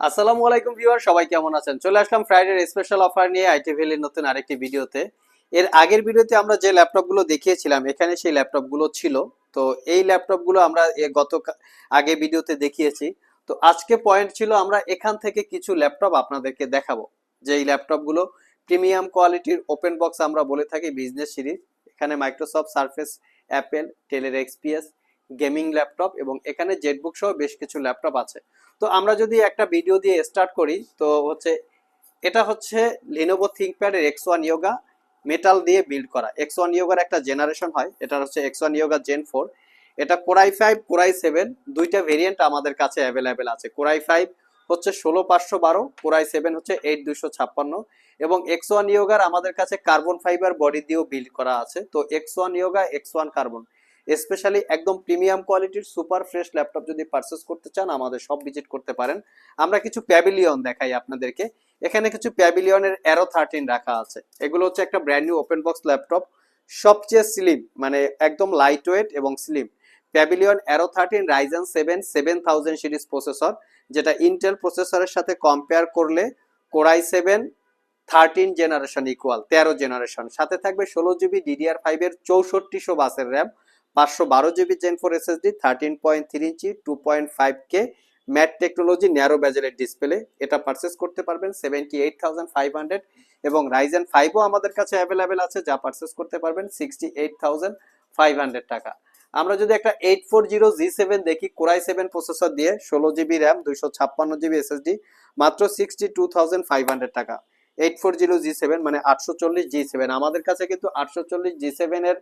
আসসালামু আলাইকুম ভিউয়ার, সবাই কেমন আছেন? চলে আসলাম ফ্রাইডের স্পেশাল অফার নিয়ে আইটি ভ্যালির নতুন আরেকটি ভিডিওতে। এর আগের ভিডিওতে আমরা যে ল্যাপটপগুলো দেখিয়েছিলাম, এখানে সেই ল্যাপটপগুলো ছিল। তো এই ল্যাপটপগুলো আমরা গত আগে ভিডিওতে দেখিয়েছি। তো আজকে পয়েন্ট ছিল আমরা এখান থেকে কিছু ল্যাপটপ আপনাদেরকে দেখাবো। যে এই ল্যাপটপগুলো প্রিমিয়াম কোয়ালিটির ওপেন বক্স আমরা বলে থাকি বিজনেস সিরিজ এখানে মাইক্রোসফট সার্ফেস অ্যাপেল টেলের এক্সপিএস গেমিং ল্যাপটপ এবং এখানে জেটবুক সহ বেশ কিছু ল্যাপটপ আছে। তো আমরা যদি একটা ভিডিও দিয়ে স্টার্ট করি, তো হচ্ছে এটা হচ্ছে লিনোভো থিঙ্কপ্যাডের এক্স ওয়ান ইয়োগা মেটাল দিয়ে বিল্ড করা। এক্স ওয়ান ইয়োগার একটা জেনারেশন হয় এটা হচ্ছে X one Yoga Gen four এটা core i five core i seven দুইটা ভেরিয়েন্ট আমাদের কাছে অ্যাভেলেবেল আছে। কোরাই ফাইভ হচ্ছে ষোলো পাঁচশো বারো কোরাই সেভেন হচ্ছে এইট দুশো ছাপ্পান্ন এবং এক্স ওয়ান ইয়োগার আমাদের কাছে কার্বন ফাইবার বডি দিয়েও বিল্ড করা আছে। তো X one Yoga X one carbon specially একদম প্রিমিয়াম কোয়ালিটির সুপার ফ্রেশ ল্যাপটপ যদি পারচেস করতে চান, আমাদের সব ভিজিট করতে পারেন। আমরা কিছু প্যাভিলিয়ন দেখাই আপনাদেরকে। এখানে কিছু প্যাভিলিয়নের অ্যারো থার্টিন রাখা আছে। এগুলো হচ্ছে একটা brand new open box laptop সবচেয়ে স্লিম মানে একদম লাইট ওয়েট এবং slim Pavilion Aero thirteen Ryzen seven seven thousand series processor যেটা ইন্টেল প্রসেসরের সাথে কম্পেয়ার করলে core i seven thirteen generation equal তেরো জেনারেশন সাথে থাকবে ষোলো জিবি ডিডিআর ফাইভের চৌষট্টিশো বাসের র্যাম পাঁচশো বারো GB Gen four SSD thirteen point three inch two point five K matte technology narrow ব্যাজেলের display এটা পারচেস করতে পারবেন seventy eight thousand five hundred এবং রাইজেন ফাইভও আমাদের কাছে অ্যাভেলেবেল আছে, যা পারচেস করতে পারবেন sixty eight thousand five hundred টাকা। আমরা যদি একটা eight four zero G seven দেখি কোরাই সেভেন প্রসেসর দিয়ে, ষোলো জিবি র্যাম দুইশো ছাপ্পান্ন জিবি এসএসডি মাত্র sixty two thousand five hundred টাকা। Eight four zero G seven মানে আটশো চল্লিশ জি সেভেন আমাদের কাছে কিন্তু আটশো চল্লিশ জি সেভেনের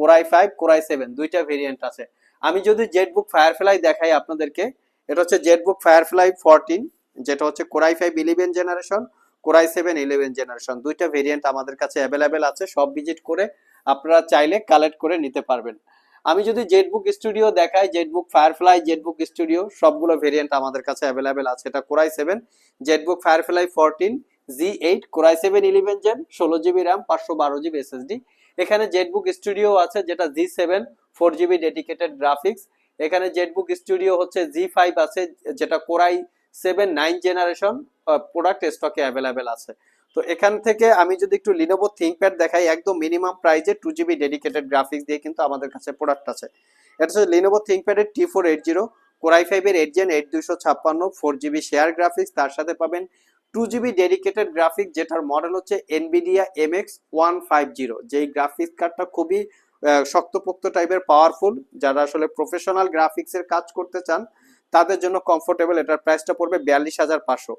core i five core i seven দুইটা ভেরিয়েন্ট আছে। আমি যদি জেটবুক ফায়ারফ্লাই দেখাই আপনাদেরকে, এটা হচ্ছে জেটবুক ফায়ারফ্লাই ফোরটিন যেটা হচ্ছে core i five eleven generation core i seven eleven generation দুইটা ভেরিয়েন্ট আমাদের কাছে অ্যাভেলেবেল আছে, সব ভিজিট করে আপনারা চাইলে কালেক্ট করে নিতে পারবেন। আমি যদি জেটবুক স্টুডিও দেখাই জেটবুক ফায়ারফ্লাই জেটবুক স্টুডিও সবগুলো ভেরিয়েন্ট আমাদের কাছে অ্যাভেলেবেল আছে। এটা core i seven ZBook Firefly fourteen G eight core i seven eleven Gen ষোলো জিবি র্যাম পাঁচশো বারো জিবি এসএসডি এখানে জেটবুক স্টুডিও আছে, যেটা G seven four GB dedicated graphics এখানে জেটবুক স্টুডিও হচ্ছে জি ফাইভ আছে, যেটা core i seven nine generation product স্টকে অ্যাভেলেবেল আছে। তো এখান থেকে আমি যদি একটু লিনোভো থিঙ্কপ্যাড দেখাই, একদম মিনিমাম প্রাইজে টু জিবি ডেডিকেটেড গ্রাফিক্স দিয়ে কিন্তু আমাদের কাছে প্রোডাক্ট আছে। এটা হচ্ছে Lenovo থিঙ্কপ্যাডের T four eight zero core i ফাইভের এইট জেন এইট দুশো ছাপ্পান্ন ফোর জিবি শেয়ার গ্রাফিক্স তার সাথে পাবেন টু জিবি ডেডিকেটেড গ্রাফিক যেটার মডেল হচ্ছে Nvidia M X one five zero যেই গ্রাফিক্স কার্ডটা খুবই শক্তপোক্ত টাইপের পাওয়ারফুল যারা আসলে প্রফেশনাল গ্রাফিক্সের কাজ করতে চান, তাদের জন্য কমফোর্টেবল এটার প্রাইসটা পড়বে বিয়াল্লিশ হাজার পাঁচশো।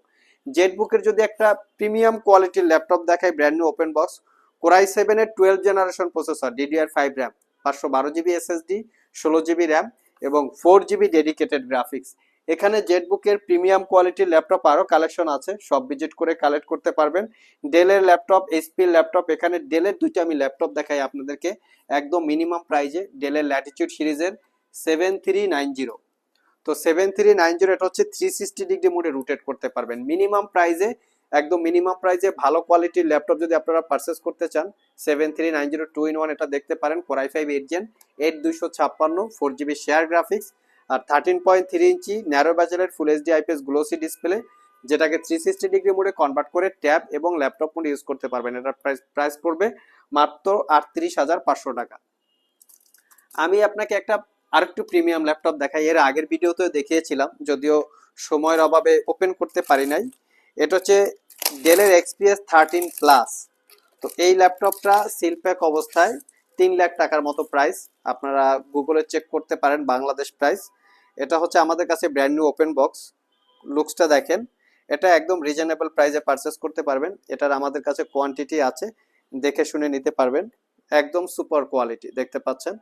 জেটবুকের যদি একটা প্রিমিয়াম কোয়ালিটির ল্যাপটপ দেখায় brand new open box core i সেভেনের twelve generation processor DDR five RAM পাঁচশো বারো জিবি এসএসডি ষোলো জিবি র্যাম এবং ফোর জিবি ডেডিকেটেড গ্রাফিক্স এখানে জেটবুকের প্রিমিয়াম কোয়ালিটির ল্যাপটপ আরও কালেকশন আছে। সব ভিজিট করে কালেক্ট করতে পারবেন। ডেলের ল্যাপটপ এইচপির ল্যাপটপ এখানে ডেলের দুইটা আমি ল্যাপটপ দেখাই আপনাদেরকে। একদম মিনিমাম প্রাইজে ডেলের ল্যাটিটিউড সিরিজের সেভেন থ্রি নাইন জিরো তো সেভেন থ্রি নাইন জিরো এটা হচ্ছে থ্রি সিক্সটি ডিগ্রি মোডে রোটেট করতে পারবেন। মিনিমাম প্রাইজে একদম মিনিমাম প্রাইজে ভালো কোয়ালিটির ল্যাপটপ যদি আপনারা পারচেস করতে চান seven three nine zero two in one এটা দেখতে পারেন। Core i five eight gen eight দুইশো ছাপ্পান্ন ফোর জিবি শেয়ার গ্রাফিক্স আর thirteen point three inch narrow ব্যাজেলের full HD IPS glossy display যেটাকে থ্রি সিক্সটি ডিগ্রি মোডে convert করে tab এবং laptop মোডে ইউজ করতে পারবেন। এটার প্রাইস প্রাইস পড়বে মাত্র আটত্রিশ হাজার পাঁচশো টাকা। আমি আপনাকে একটা আরেকটু প্রিমিয়াম ল্যাপটপ দেখাই। এর আগের ভিডিওতেও দেখিয়েছিলাম, যদিও সময়ের অভাবে ওপেন করতে পারি নাই। এটা হচ্ছে ডেলের এক্সপিএস থার্টিন প্লাস তো এই ল্যাপটপটা সিল প্যাক অবস্থায় তিন লাখ টাকার মতো প্রাইস আপনারা গুগলে চেক করতে পারেন, বাংলাদেশ প্রাইস এটা হচ্ছে আমাদের কাছে ব্র্যান্ড নিউ ওপেন বক্স লুকসটা দেখেন। এটা একদম রিজনেবল প্রাইসে পারচেস করতে পারবেন। এটার আমাদের কাছে কোয়ান্টিটি আছে, দেখে শুনে নিতে পারবেন। একদম সুপার কোয়ালিটি দেখতে পাচ্ছেন?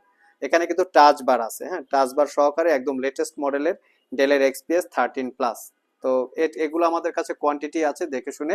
এখানে কিন্তু টাচ বার আছে হ্যাঁ? টাচ বার সহকারে একদম লেটেস্ট মডেলের ডেলের এক্সপিএস থার্টিন প্লাস তো এগুলো আমাদের কাছে কোয়ান্টিটি আছে, দেখে শুনে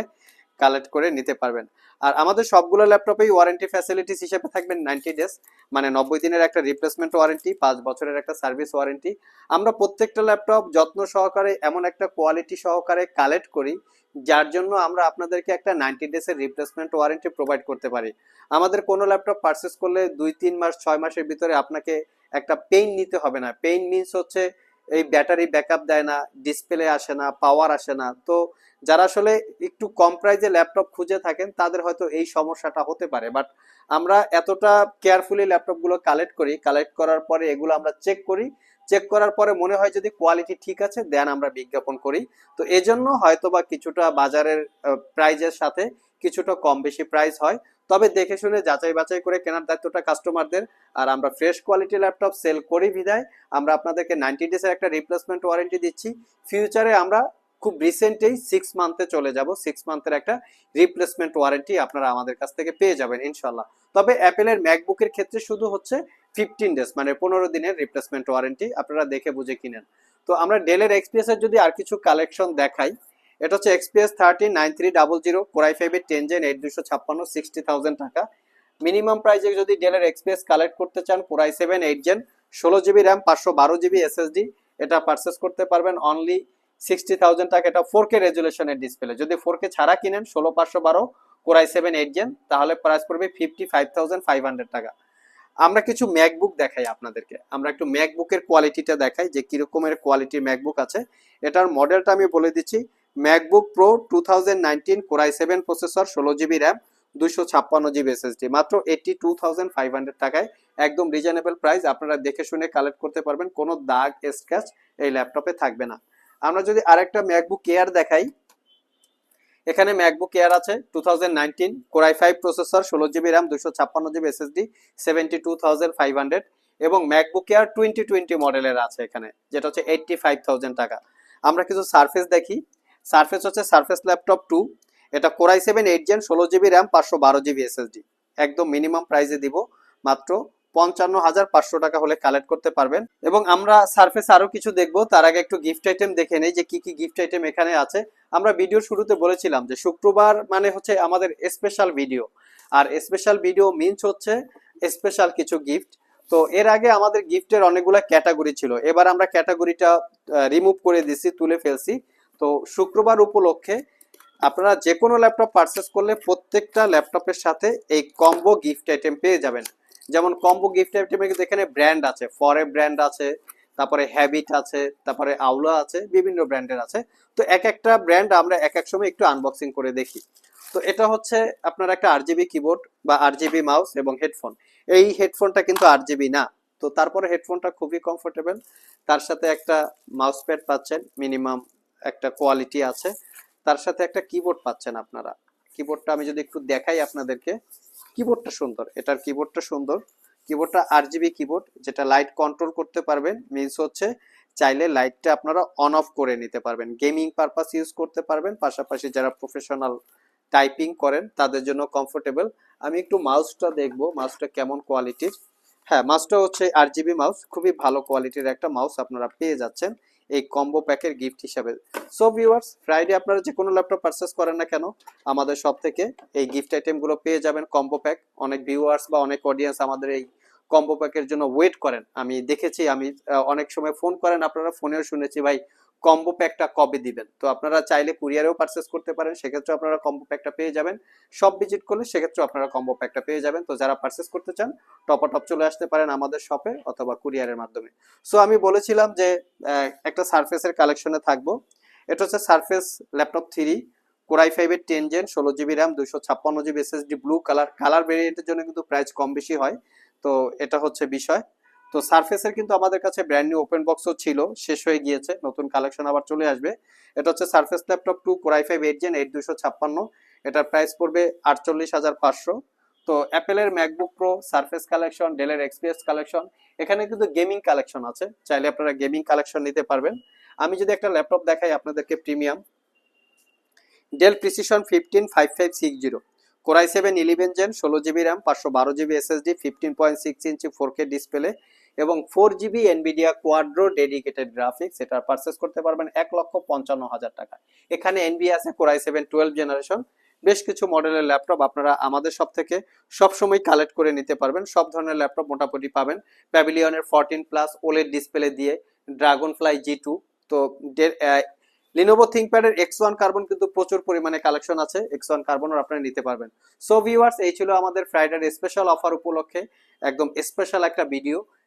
কালেক্ট করে নিতে পারবেন। আর আমাদের সবগুলো ল্যাপটপেই ওয়ারেন্টি ফ্যাসিলিটিস হিসেবে থাকবেন নাইনটি ডেজ মানে নব্বই দিনের একটা রিপ্লেসমেন্ট ওয়ারেন্টি পাঁচ বছরের একটা সার্ভিস ওয়ারেন্টি আমরা প্রত্যেকটা ল্যাপটপ যত্ন সহকারে, এমন একটা কোয়ালিটি সহকারে কালেক্ট করি, যার জন্য আমরা আপনাদেরকে একটা নাইনটি ডেজের রিপ্লেসমেন্ট ওয়ারেন্টি প্রোভাইড করতে পারি। আমাদের কোনো ল্যাপটপ পারচেস করলে দুই, তিন মাস, ছয় মাসের ভিতরে আপনাকে একটা পেইন নিতে হবে না। পেইন মিনস হচ্ছে এই ব্যাটারি ব্যাকআপ দেয় না ডিসপ্লে আসে না পাওয়ার আসে না। তো যারা আসলে একটু কম প্রাইজে ল্যাপটপ খুঁজে থাকেন, তাদের হয়তো এই সমস্যাটা হতে পারে। বাট আমরা এতটা কেয়ারফুলি ল্যাপটপগুলো কালেক্ট করি কালেক্ট করার পরে এগুলো আমরা চেক করি। চেক করার পরে মনে হয় যদি কোয়ালিটি ঠিক আছে দেন আমরা বিজ্ঞাপন করি। তো এজন্য হয়তোবা কিছুটা বাজারের প্রাইজের সাথে কিছুটা কম বেশি প্রাইস হয়। তবে দেখে শুনে, যাচাই বাছাই করে কেনার দায়িত্বটা কাস্টমারদের আর আমরা ফ্রেশ কোয়ালিটি ল্যাপটপ সেল করি বিদায় আমরা আপনাদেরকে নাইনটি ডেজের একটা রিপ্লেসমেন্ট ওয়ারেন্টি দিচ্ছি। ফিউচারে আমরা খুব রিসেন্টেই সিক্স মান্থে চলে যাব। সিক্স মান্থের একটা রিপ্লেসমেন্ট ওয়ারেন্টি আপনারা আমাদের কাছ থেকে পেয়ে যাবেন ইনশাল্লাহ তবে অ্যাপেলের ম্যাকবুকের ক্ষেত্রে শুধু হচ্ছে ফিফটিন ডেজ মানে পনেরো দিনের রিপ্লেসমেন্ট ওয়ারেন্টি আপনারা দেখে বুঝে কিনেন। তো আমরা ডেলের এক্সপিএস এর যদি আর কিছু কালেকশন দেখাই, এটা হচ্ছে XPS thirty nine three double zero core i ফাইভের টেন জেন এইট দুশো ছাপ্পান্ন সিক্সটি থাউজেন্ড টাকা। মিনিমাম প্রাইসে যদি ডেলের এক্সপিএস কালেক্ট করতে চান core i seven eight gen ষোলো জিবি র্যাম পাঁচশো বারো জিবি এসএসডি এটা পারচেস করতে পারবেন অনলি সিক্সটি থাউজেন্ড টাকা, এটা ফোর কে রেজুলেশনের ডিসপ্লে যদি ফোর কে ছাড়া কিনেন, ষোলো, পাঁচশো, বারো core i seven eight gen তাহলে প্রাইস পড়বে fifty five thousand five hundred টাকা। আমরা কিছু ম্যাকবুক দেখাই আপনাদেরকে। আমরা একটু ম্যাকবুকের কোয়ালিটিটা দেখাই, যে কিরকমের কোয়ালিটির ম্যাকবুক আছে। এটার মডেলটা আমি বলে দিচ্ছি। MacBook Pro two thousand nineteen core i seven processor ষোলো জিবি র্যাম দুশো ছাপ্পান্ন জিবি এসএসডি মাত্র eighty two thousand five hundred টাকায়, একদম রিজনেবল প্রাইস আপনারা দেখে শুনে কালেক্ট করতে পারবেন। কোনো দাগ স্ক্র্যাচ এই ল্যাপটপে থাকবে না। আমরা যদি আরেকটা ম্যাকবুক এয়ার দেখাই, এখানে ম্যাকবুক এয়ার আছে two thousand nineteen core i five processor ষোলো জিবি র্যাম দুশো ছাপ্পান্ন GB SSD seventy two thousand five hundred এবং ম্যাকবুক এয়ার টোয়েন্টি টোয়েন্টি মডেলের আছে এখানে, যেটা হচ্ছে এইটটি ফাইভ থাউজেন্ড টাকা। আমরা কিছু সারফেস দেখি সারফেস হচ্ছে সারফেস ল্যাপটপ টু এটা core i seven eight gen ষোলো জিবি র্যাম পাঁচশো বারো জিবি এসএসডি একদম মিনিমাম প্রাইসে দিব, মাত্র পঞ্চান্ন হাজার পাঁচশো টাকা হলে কালেক্ট করতে পারবেন। এবং আমরা সার্ফেস আরও কিছু দেখব। তার আগে একটু গিফট আইটেম দেখে নেই যে কি কি গিফট আইটেম এখানে আছে। আমরা ভিডিওর শুরুতে বলেছিলাম যে শুক্রবার মানে হচ্ছে আমাদের স্পেশাল ভিডিও আর স্পেশাল ভিডিও মিনস হচ্ছে স্পেশাল কিছু গিফট তো এর আগে আমাদের গিফটের অনেকগুলো ক্যাটাগরি ছিল। এবার আমরা ক্যাটাগরিটা রিমুভ করে দিছি, তুলে ফেলছি। তো শুক্রবার উপলক্ষে আপনারা যে কোনো ল্যাপটপ পারচেস করলে প্রত্যেকটা ল্যাপটপের সাথে এই কম্বো গিফট আইটেম পেয়ে যাবেন। যেমন কম্বো গিফট আইটেমের কিন্তু এখানে ব্র্যান্ড আছে। ফরে ব্র্যান্ড আছে, তারপরে হ্যাবিট আছে, তারপরে আউলা আছে, বিভিন্ন ব্র্যান্ডের আছে। তো এক একটা ব্র্যান্ড আমরা এক এক সময় একটু আনবক্সিং করে দেখি। তো এটা হচ্ছে আপনার একটা আরজিবি কিবোর্ড বা আরজিবি মাউস এবং হেডফোন এই হেডফোনটা কিন্তু আরজিবি না। তো তারপরে হেডফোনটা খুবই কমফোর্টেবল তার সাথে একটা মাউস প্যাড পাচ্ছেন মিনিমাম একটা কোয়ালিটি আছে। তার সাথে একটা কিবোর্ড পাচ্ছেন আপনারা। কিবোর্ডটা আমি যদি একটু দেখাই আপনাদেরকে। কিবোর্ডটা সুন্দর, এটার কিবোর্ডটা সুন্দর। কিবোর্ডটা আর জিবি কিবোর্ড যেটা লাইট কন্ট্রোল করতে পারবেন। মিনস হচ্ছে চাইলে লাইটটা আপনারা অন অফ করে নিতে পারবেন। গেমিং পারপাস ইউজ করতে পারবেন। পাশাপাশি যারা প্রফেশনাল টাইপিং করেন, তাদের জন্য কমফোর্টেবল আমি একটু মাউসটা দেখব মাউসটা কেমন কোয়ালিটির হ্যাঁ মাউসটা হচ্ছে আর জিবি মাউস খুবই ভালো কোয়ালিটির একটা মাউস আপনারা পেয়ে যাচ্ছেন এই কম্বো প্যাকের গিফট হিসাবে। সো ভিউয়ার্স ফ্রাইডে আপনারা যে কোনো ল্যাপটপ পারচেস করেন না কেন, আমাদের সব থেকে এই গিফট আইটেমগুলো পেয়ে যাবেন কম্বো প্যাক অনেক ভিউয়ার্স বা অনেক অডিয়েন্স আমাদের এই কম্বো প্যাকের জন্য ওয়েট করেন। আমি দেখেছি, আমি অনেক সময় ফোন করেন, আপনারা ফোনেও শুনেছি, ভাই কম্বো প্যাকটা কবে দিবেন? তো আপনারা চাইলে কুরিয়ারেও পারচেস করতে পারেন, সেক্ষেত্রে আপনারা কম্বো প্যাকটা পেয়ে যাবেন। সব ভিজিট করলে সেক্ষেত্রে আপনারা কম্বো প্যাকটা পেয়ে যাবেন। তো যারা পারচেস করতে চান টপ টপ চলে আসতে পারেন আমাদের শপে অথবা কুরিয়ারের মাধ্যমে। সো আমি বলেছিলাম যে একটা সারফেসের কালেকশনে থাকব। এটা হচ্ছে Surface laptop three core i ফাইভের টেন জেন ষোলো জিবি র্যাম দুশো ছাপ্পান্ন GB SSD blue colour colour ভেরিয়েন্টের জন্য কিন্তু প্রাইস কম বেশি হয়। তো এটা হচ্ছে বিষয়। তো সারফেসের কিন্তু আমাদের কাছে ব্র্যান্ড নিউ ওপেন বক্সও ছিল, শেষ হয়ে গিয়েছে, নতুন কালেকশন আবার চলে আসবে। এটা হচ্ছে Surface laptop two core i five eight gen eight দুশো ছাপ্পান্ন এটার প্রাইস পড়বে আটচল্লিশ হাজার পাঁচশো। তো অ্যাপেলের ম্যাকবুক প্রো সার্ফেস কালেকশন ডেলের এক্সপিএস কালেকশন এখানে কিন্তু গেমিং কালেকশন আছে। চাইলে আপনারা গেমিং কালেকশন নিতে পারবেন। আমি যদি একটা ল্যাপটপ দেখাই আপনাদেরকে premium Dell Precision fifteen five five six zero core i seven eleven gen ষোলো জিবি র্যাম পাঁচশো বারো GB SSD fifteen point six inch four K display এবং four GB Nvidia Quadro dedicated graphics এটা purchase করতে পারবেন এক লক্ষ পঞ্চান্ন হাজার টাকা এখানে এনবি আছে কোরাই সেভেন টুয়েলভ জেনারেশন বেশ কিছু মডেলের ল্যাপটপ আপনারা আমাদের সব থেকে সবসময় কালেক্ট করে নিতে পারবেন। সব ধরনের ল্যাপটপ মোটামুটি পাবেন। প্যাভিলিয়নের ফোরটিন প্লাস ওলেড ডিসপ্লে দিয়ে ড্রাগন ফ্লাই জি টু তো লিনোভো থিঙ্কপ্যাডের এক্স ওয়ান কার্বন কিন্তু প্রচুর পরিমাণে কালেকশন আছে। এক্স ওয়ান কার্বনও আপনারা নিতে পারবেন। সো ভিউয়ার্স এই ছিল আমাদের ফ্রাইডের স্পেশাল অফার উপলক্ষে। একদম স্পেশাল একটা ভিডিও